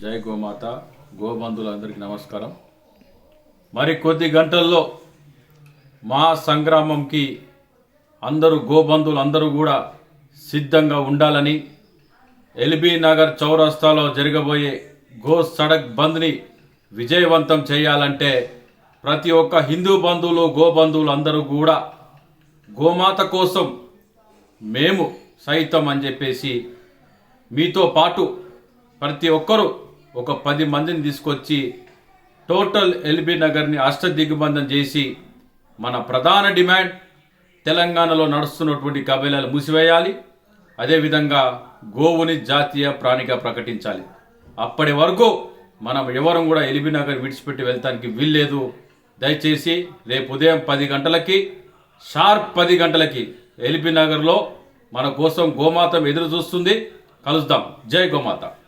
జై గోమాత గోబంధులందరికీ నమస్కారం. మరి కొద్ది గంటల్లో మా సంగ్రామంకి అందరూ గోబంధువులు అందరూ కూడా సిద్ధంగా ఉండాలని ఎల్బీ నగర్ చౌరస్తాలో జరగబోయే గో సడక్ బంద్ని విజయవంతం చేయాలంటే ప్రతి ఒక్క హిందూ బంధువులు గోబంధువులు అందరూ కూడా గోమాత కోసం మేము సైతం అని చెప్పేసి మీతో పాటు ప్రతి ఒక్కరూ ఒక పది మందిని తీసుకొచ్చి టోటల్ ఎల్బీ నగర్ని అష్ట దిగ్బంధం చేసి మన ప్రధాన డిమాండ్ తెలంగాణలో నడుస్తున్నటువంటి కబేలాలు మూసివేయాలి. అదేవిధంగా గోవుని జాతీయ ప్రాణిగా ప్రకటించాలి. అప్పటి వరకు మనం ఎవరం కూడా ఎల్బీ నగర్ విడిచిపెట్టి వెళ్తానికి వీల్లేదు. దయచేసి రేపు ఉదయం పది గంటలకి షార్ప్ పది గంటలకి ఎల్బీ నగర్లో మన కోసం గోమాత ఎదురు చూస్తుంది కలుద్దాం. జై గోమాత.